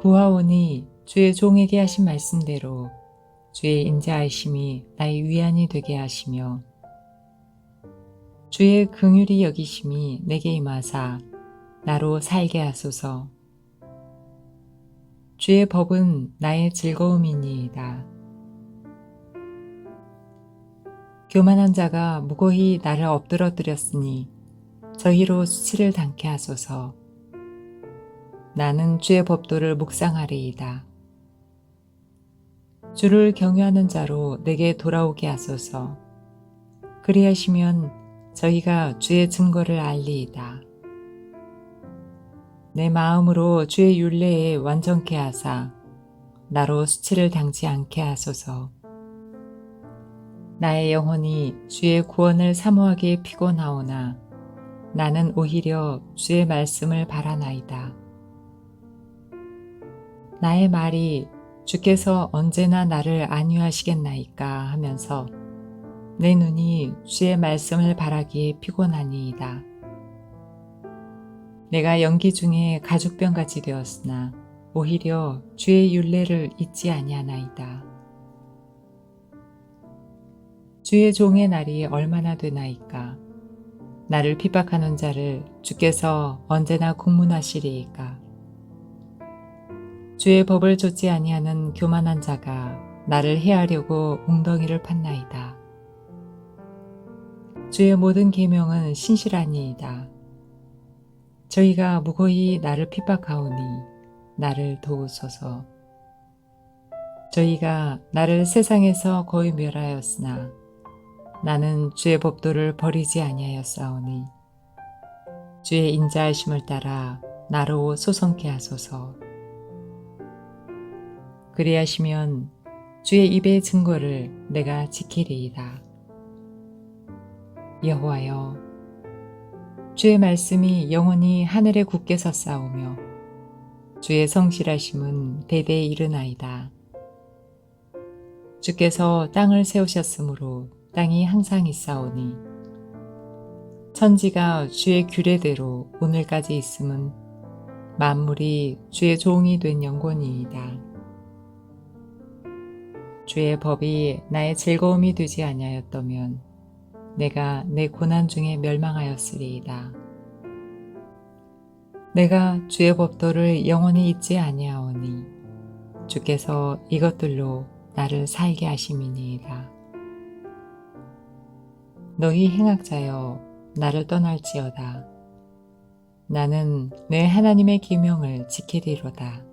구하오니 주의 종에게 하신 말씀대로 주의 인자하심이 나의 위안이 되게 하시며 주의 긍휼이 여기심이 내게 임하사 나로 살게 하소서 주의 법은 나의 즐거움이니이다. 교만한 자가 무고히 나를 엎드러뜨렸으니 저희로 수치를 당케 하소서. 나는 주의 법도를 묵상하리이다. 주를 경유하는 자로 내게 돌아오게 하소서. 그리하시면 저희가 주의 증거를 알리이다. 내 마음으로 주의 윤례에 완전케 하사 나로 수치를 당지 않게 하소서. 나의 영혼이 주의 구원을 사모하기에 피곤하오나 나는 오히려 주의 말씀을 바라나이다. 나의 말이 주께서 언제나 나를 안위하시겠나이까 하면서 내 눈이 주의 말씀을 바라기에 피곤하니이다. 내가 연기 중에 가죽병같이 되었으나 오히려 주의 윤례를 잊지 아니하나이다. 주의 종의 날이 얼마나 되나이까? 나를 핍박하는 자를 주께서 언제나 국문하시리이까? 주의 법을 좇지 아니하는 교만한 자가 나를 해하려고 웅덩이를 팠나이다. 주의 모든 계명은 신실하니이다. 저희가 무고히 나를 핍박하오니 나를 도우소서. 저희가 나를 세상에서 거의 멸하였으나 나는 주의 법도를 버리지 아니하였사오니 주의 인자하심을 따라 나로 소성케 하소서. 그리하시면 주의 입의 증거를 내가 지키리이다. 여호와여, 주의 말씀이 영원히 하늘에 굳게 섰사오며 주의 성실하심은 대대에 이르나이다. 주께서 땅을 세우셨으므로 땅이 항상 있사오니 천지가 주의 규례대로 오늘까지 있음은 만물이 주의 종이 된 영혼이이다. 주의 법이 나의 즐거움이 되지 아니하였다면 내가 내 고난 중에 멸망하였으리이다. 내가 주의 법도를 영원히 잊지 아니하오니 주께서 이것들로 나를 살게 하심이니이다. 너희 행악자여 나를 떠날지어다. 나는 내 하나님의 계명을 지키리로다.